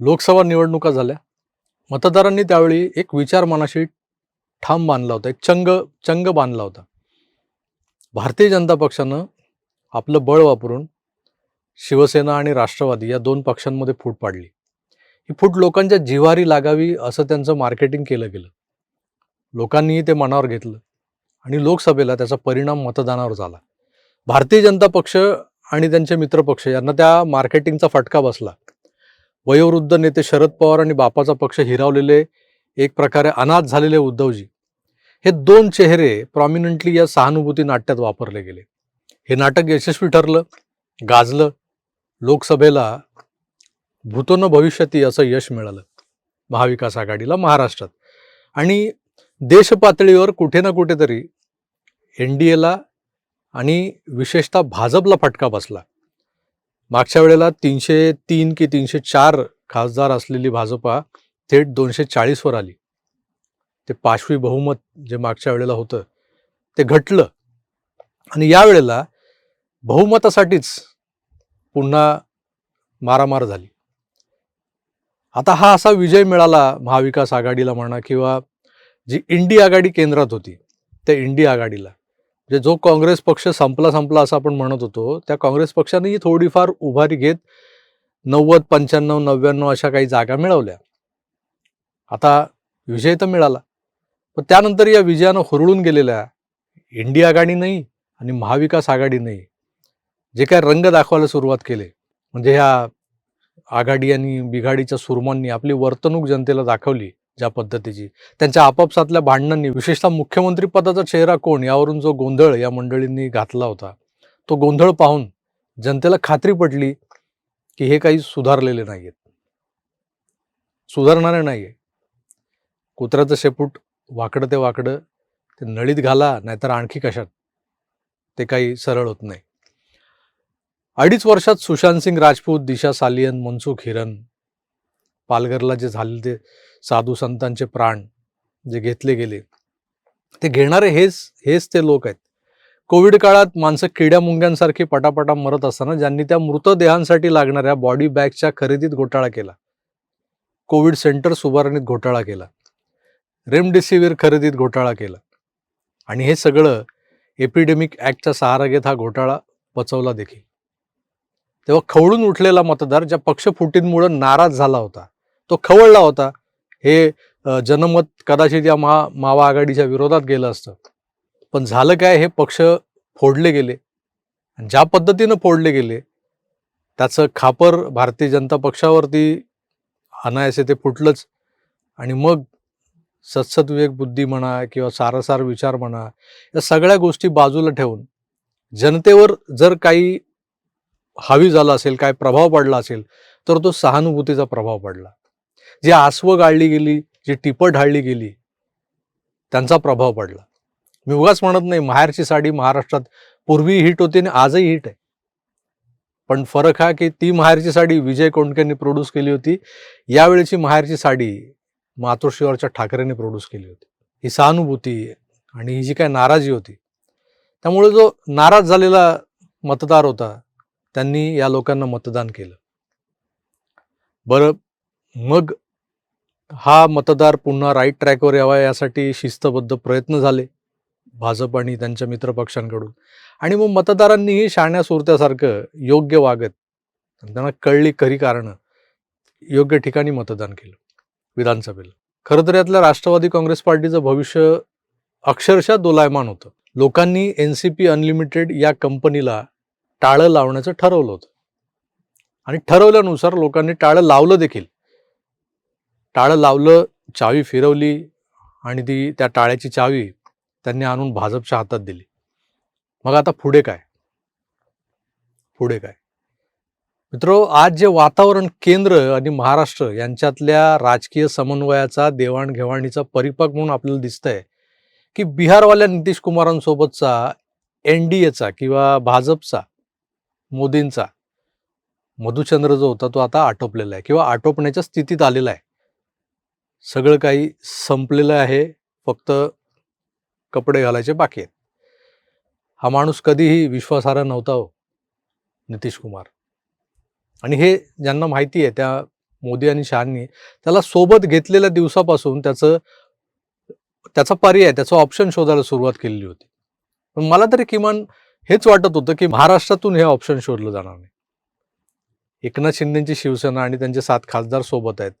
लोकसभा निवडणुका झाल्या. मतदारांनी त्यावेळी एक विचार मनाशी ठाम बांधला होता एक चंग चंग बांधला होता. भारतीय जनता पक्षानं आपलं बळ वापरून शिवसेना आणि राष्ट्रवादी या दोन पक्षांमध्ये फूट पाडली. ही फूट लोकांच्या जिव्हारी लागावी असं त्यांचं मार्केटिंग केलं गेलं. लोकांनीही ते मनावर घेतलं आणि लोकसभेला त्याचा परिणाम मतदानावर झाला. भारतीय जनता पक्ष आणि त्यांचे मित्रपक्ष यांना त्या मार्केटिंगचा फटका बसला. वयोवृद्ध नेते शरद पवार आणि बापाचा पक्ष हिरावलेले एक प्रकारे अनाथ झालेले उद्धवजी हे दोन चेहरे प्रॉमिनंटली या सहानुभूती नाट्यात वापरले गेले. हे नाटक यशस्वी ठरलं गाजलं लोकसभेला भूतोन भविष्यती असं यश मिळालं महाविकास आघाडीला महाराष्ट्रात. आणि देशपातळीवर कुठे ना कुठेतरी एन डी एला आणि विशेषतः भाजपला फटका बसला. मागच्या वेळेला तीनशे तीन की तीनशे चार खासदार असलेली भाजपा थेट दोनशे चाळीसवर आली. ते पाशवी बहुमत जे मागच्या वेळेला होतं ते घटलं. आणि यावेळेला बहुमतासाठीच पुन्हा मारामार झाली. आता हा असा विजय मिळाला महाविकास आघाडीला म्हणा किंवा जी इंडी आघाडी केंद्रात होती त्या इंडी आघाडीला. म्हणजे जो काँग्रेस पक्ष संपला संपला असं आपण म्हणत होतो त्या काँग्रेस पक्षानेही थोडीफार उभारी घेत नव्वद पंच्याण्णव नव्याण्णव अशा काही जागा मिळवल्या. आता विजय तर मिळाला. पण त्यानंतर या विजयानं हुरळून गेलेल्या इंडी आघाडी नाही आणि महाविकास आघाडी नाही जे काय रंग दाखवायला सुरुवात केले. म्हणजे ह्या आघाडी आणि बिघाडीच्या सुरमांनी आपली वर्तणूक जनतेला दाखवली. ज्या पद्धतीची. त्यांच्या आपापसातल्या भांडणांनी विशेषतः मुख्यमंत्री पदाचा चेहरा कोण? यावरून जो गोंधळ या मंडळींनी घातला होता. तो गोंधळ पाहून जनतेला खात्री पटली की हे काही सुधारलेले नाहीयेत. सुधारणारे नाहीये. कुत्र्याचं शेपूट वाकडं ते वाकडं ते नळीत घाला नाहीतर आणखी कशात? ते काही सरळ होत नाही. अडीच वर्षात सुशांत सिंग राजपूत दिशा सालियन मनसुख हिरन पालघरला जे झाले ते साधू संतांचे प्राण जे घेतले गेले ते घेणारे हेच हेच ते लोक आहेत. कोविड काळात माणसं किड्या मुंग्यांसारखी पटापटा मरत असताना ज्यांनी त्या मृतदेहांसाठी लागणाऱ्या बॉडी बॅगच्या खरेदीत घोटाळा केला. कोविड सेंटर उभारणीत घोटाळा केला. रेमडेसिवीर खरेदीत घोटाळा केला. आणि हे सगळं एपिडेमिक ॲक्टचा सहारा घेत हा घोटाळा पचवला देखील. तेव्हा खवळून उठलेला मतदार ज्या पक्षफुटींमुळं नाराज झाला होता तो खवळला होता. हे जनमत कदाचित या महा मावा आघाडीच्या विरोधात गेलं असतं. पण झालं काय? हे पक्ष फोडले गेले. आणि ज्या पद्धतीनं फोडले गेले त्याचं खापर भारतीय जनता पक्षावरती अनायासे ते फुटलंच. आणि मग सत्सत विवेक बुद्धी म्हणा किंवा सारासार विचार म्हणा या सगळ्या गोष्टी बाजूला ठेवून जनतेवर जर काही हावी झाला असेल काय प्रभाव पडला असेल तर तो सहानुभूतीचा प्रभाव पडला. जी आसवं गाळली गेली जी टिपं ढाळली गेली त्यांचा प्रभाव पडला. मी उगाच म्हणत नाही माहेरची साडी महाराष्ट्रात पूर्वी हिट होती आणि आजही हिट आहे. पण फरक हा की ती माहेरची साडी विजय कोंडकेंनी प्रोड्यूस केली होती. यावेळेची माहेरची साडी मातोश्रीवरच्या ठाकरेंनी प्रोड्यूस केली होती. ही सहानुभूती आणि ही जी काय नाराजी होती त्यामुळे जो नाराज झालेला मतदार होता त्यांनी या लोकांना मतदान केलं. बरं मग हा मतदार पुन्हा राईट ट्रॅकवर यावा यासाठी शिस्तबद्ध प्रयत्न झाले भाजप आणि त्यांच्या मित्रपक्षांकडून आणि मग मतदारांनीही शाण्या सुरत्यासारखं योग्य वागत त्यांना कळली खरी कारणं योग्य ठिकाणी मतदान केलं विधानसभेला. खरं तर यातल्या राष्ट्रवादी काँग्रेस पार्टीचं भविष्य अक्षरशः दोलायमान होतं. लोकांनी एन सी पी अनलिमिटेड या कंपनीला टाळं लावण्याचं ठरवलं होतं. आणि ठरवल्यानुसार लोकांनी टाळं लावलं देखील. टाळं लावलं चावी फिरवली आणि ती त्या टाळ्याची चावी त्यांनी आणून भाजपच्या हातात दिली. मग आता पुढे काय? पुढे काय? मित्रो आज जे वातावरण केंद्र आणि महाराष्ट्र यांच्यातल्या राजकीय समन्वयाचा देवाणघेवाणीचा परिपाक म्हणून आपल्याला दिसतंय की बिहारवाल्या नितीश कुमारांसोबतचा एन डी एचा किंवा भाजपचा मोदींचा मधुचंद्र जो होता तो आता आटोपलेला आहे किंवा आटोपण्याच्या स्थितीत आलेला आहे. सगळं काही संपलेलं आहे फक्त कपडे घालायचे बाकी आहेत. हा माणूस कधीही विश्वासार्ह नव्हता हो नितीश कुमार. आणि हे ज्यांना माहिती आहे त्या मोदी आणि शहांनी त्याला सोबत घेतलेल्या दिवसापासून त्याचं त्याचा पर्याय त्याचा ऑप्शन शोधायला सुरुवात केलेली होती. पण मला तरी किमान हेच वाटत होतं की महाराष्ट्रातून हे ऑप्शन शोधलं जाणार नाही. एकनाथ शिंदेची शिवसेना आणि त्यांचे सात खासदार सोबत आहेत.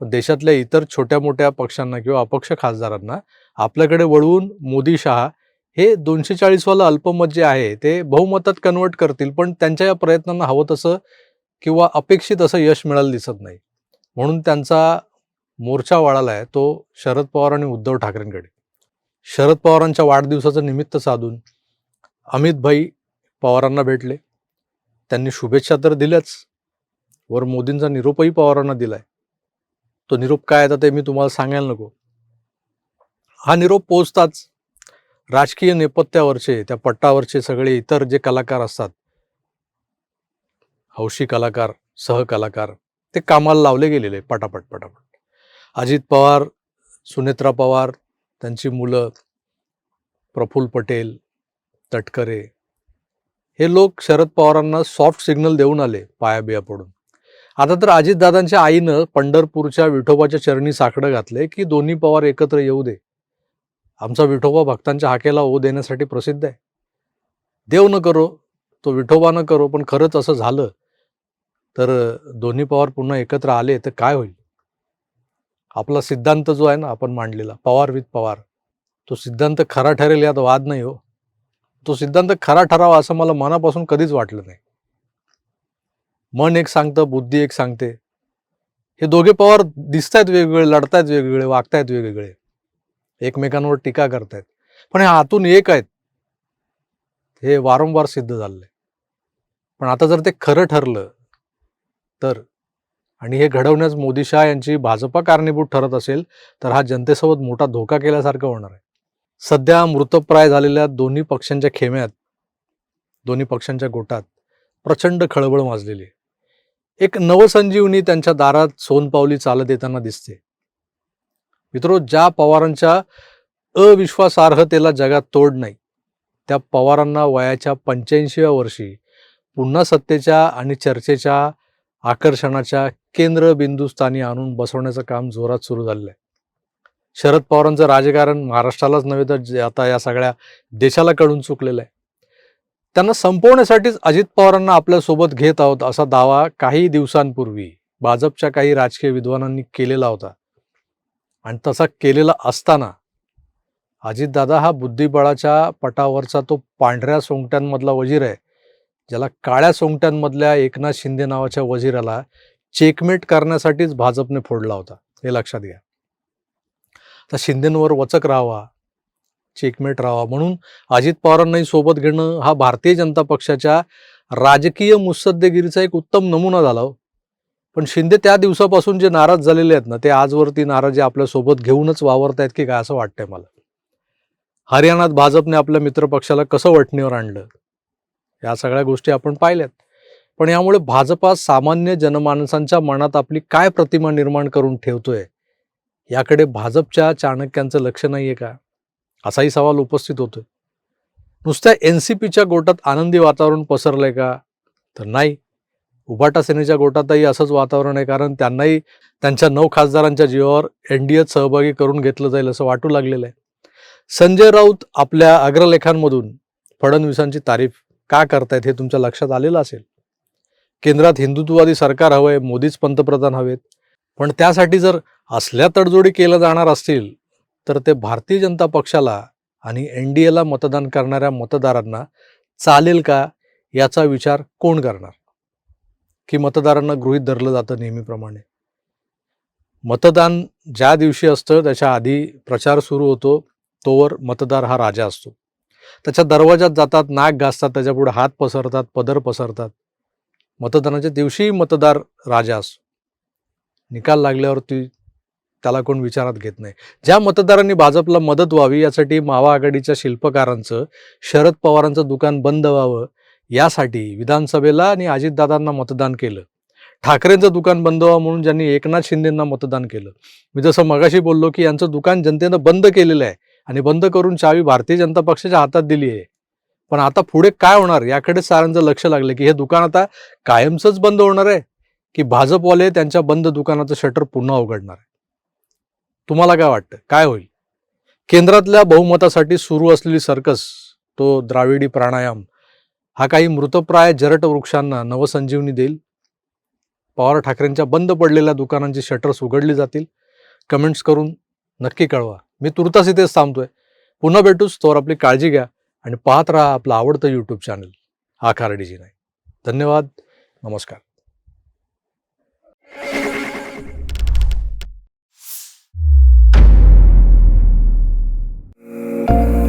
देशातल्या इतर छोट्या मोठ्या पक्षांना किंवा अपक्ष खासदारांना आपल्याकडे वळवून मोदी शहा हे दोनशे चाळीसवालं अल्पमत जे आहे ते बहुमतात कन्वर्ट करतील पण त्यांच्या या प्रयत्नांना हवं तसं किंवा अपेक्षित असं यश मिळालं दिसत नाही. म्हणून त्यांचा मोर्चा वाढाला आहे तो शरद पवार आणि उद्धव ठाकरेंकडे. शरद पवारांच्या वाढदिवसाचं निमित्त साधून अमित भाई पवारांना भेटले. त्यांनी शुभेच्छा तर दिल्याच. वर मोदींचा निरोपही पवारांना दिलाय. तो निरोप काय आता ते मी तुम्हाला सांगायला नको. हा निरोप पोचताच राजकीय नेपथ्यावरचे त्या पट्टावरचे सगळे इतर जे कलाकार असतात हौशी कलाकार सहकलाकार ते कामाला लावले गेलेले पटापट पटापट. अजित पवार सुनेत्रा पवार त्यांची मुलं प्रफुल्ल पटेल तटकरे हे लोक शरद पवारांना सॉफ्ट सिग्नल देऊन आले पाया बिया पडून. आता तर अजितदादांच्या आईनं पंढरपूरच्या विठोबाच्या चरणी साकडं घातले की दोन्ही पवार एकत्र येऊ दे. आमचा विठोबा भक्तांच्या हाकेला ओ देण्यासाठी प्रसिद्ध आहे. देव न करो तो विठोबा न करो पण खरंच असं झालं तर दोन्ही पवार पुन्हा एकत्र आले तर काय होईल? आपला सिद्धांत जो आहे ना आपण मांडलेला पवार विथ पवार तो सिद्धांत खरा ठरेल यात वाद नाही हो. तो सिद्धांत खरा ठरावा असं मला मनापासून कधीच वाटलं नाही. मन एक सांगतं बुद्धी एक सांगते. हे दोघे पवार दिसतायत वेगवेगळे लढतायत वेगवेगळे वागतायत वेगवेगळे. एकमेकांवर टीका करतायत. पण हे आतून एक आहेत. हे वारंवार सिद्ध झालंय पण आता जर ते खरं ठरलं तर आणि हे घडवण्यास मोदी शाह यांची भाजपा कारणीभूत ठरत असेल तर हा जनतेसोबत मोठा धोका केल्यासारखं होणार आहे. सध्या मृतप्राय झालेल्या दोन्ही पक्षांच्या खेम्यात दोन्ही पक्षांच्या गोटात प्रचंड खळबळ माजलेली आहे. एक नवसंजीवनी त्यांच्या दारात सोनपावली चालत येताना दिसते. मित्रो ज्या पवारांच्या अविश्वासार्हतेला जगात तोड नाही त्या पवारांना वयाच्या पंच्याऐंशीव्या वर्षी पुन्हा सत्तेच्या आणि चर्चेच्या आकर्षणाच्या केंद्रबिंदूस्थानी आणून बसवण्याचं काम जोरात सुरू झालेलं आहे शरद पवारांचं राजकारण महाराष्ट्रालाच नव्हे तर आता या सगळ्या देशाला कळून चुकलेलं आहे. त्यांना संपवण्यासाठीच अजित पवारांना आपल्यासोबत घेत आहोत असा दावा काही दिवसांपूर्वी भाजपच्या काही राजकीय विद्वानांनी केलेला होता. आणि तसा केलेला असताना अजितदादा हा बुद्धिबळाच्या पटावरचा तो पांढऱ्या सोंगट्यांमधला वजीर आहे. ज्याला काळ्या सोंगट्यांमधल्या एकनाथ शिंदे नावाच्या वजिराला चेकमेट करण्यासाठीच भाजपने फोडला होता. हे लक्षात घ्या. तर शिंदेंवर वचक राहावा चेकमेट राहावा. म्हणून अजित पवारांनाही सोबत घेणं हा भारतीय जनता पक्षाच्या राजकीय मुत्सद्देगिरीचा एक उत्तम नमुना झाला हो. पण शिंदे त्या दिवसापासून जे नाराज झालेले आहेत ना ते आजवरती नाराजी आपल्यासोबत घेऊनच वावरतायत की काय असं वाटतंय मला. हरियाणात भाजपने आपल्या मित्रपक्षाला कसं वटणीवर आणलं? या सगळ्या गोष्टी आपण पाहिल्यात. पण यामुळे भाजपा सामान्य जनमानसांच्या मनात आपली काय प्रतिमा निर्माण करून ठेवतोय? याकडे भाजपच्या चाणक्यांचं लक्ष नाहीये का? असाही सवाल उपस्थित होतोय. नुसत्या एन सी पीच्या गोटात आनंदी वातावरण पसरलंय का? तर नाही. उभाटा सेनेच्या गोटातही असंच वातावरण आहे कारण त्यांनाही त्यांच्या नऊ खासदारांच्या जीवावर एन डी एत सहभागी करून घेतलं जाईल असं वाटू लागलेलं आहे. संजय राऊत आपल्या अग्रलेखांमधून फडणवीसांची तारीफ का करतायत हे तुमच्या लक्षात आलेलं असेल? केंद्रात हिंदुत्ववादी सरकार हवंय मोदीच पंतप्रधान हवेत. पण त्यासाठी जर असल्या तडजोडी केल्या जाणार असतील तर ते भारतीय जनता पक्षाला आणि एन डी एला मतदान करणाऱ्या मतदारांना चालेल का याचा विचार कोण करणार? की मतदारांना गृहीत धरलं जातं नेहमीप्रमाणे? मतदान ज्या दिवशी असतं त्याच्या आधी प्रचार सुरू होतो तोवर मतदार हा राजा असतो. त्याच्या दरवाजात जातात नाक घासतात त्याच्यापुढे हात पसरतात पदर पसरतात. मतदानाच्या दिवशीही मतदार राजा असतो. निकाल लागल्यावरती त्याला कोण विचारात घेत नाही. ज्या मतदारांनी भाजपला मदत व्हावी यासाठी मावा आघाडीच्या शिल्पकारांचं शरद पवारांचं दुकान बंद व्हावं यासाठी विधानसभेला आणि अजितदादांना मतदान केलं. ठाकरेंचं दुकान बंद व्हावं म्हणून ज्यांनी एकनाथ शिंदेंना मतदान केलं. मी जसं मगाशी बोललो की यांचं दुकान जनतेनं बंद केलेलं आहे आणि बंद करून चावी भारतीय जनता पक्षाच्या हातात दिली आहे. पण आता पुढे काय होणार याकडे साऱ्यांचं लक्ष लागलं की हे दुकान आता कायमचंच बंद होणार आहे की भाजपवाले त्यांच्या बंद दुकानाचं शटर पुन्हा उघडणार आहे? तुम्हाला काय वाटतं? काय होईल? केंद्रातल्या बहुमतासाठी सुरू असलेली सर्कस तो द्राविडी प्राणायाम हा काही मृतप्राय जरट वृक्षांना नवसंजीवनी देईल. पवार ठाकरेंच्या बंद पडलेल्या दुकानांची शटर्स उघडली जातील. कमेंट्स करून नक्की कळवा. मी तुर्तास इथेच थांबतोय. पुन्हा भेटूच तोवर आपली काळजी घ्या आणि पाहत राहा आपलं आवडतं यूट्यूब चॅनल हा खारडीजी नाही. धन्यवाद. नमस्कार. Bye.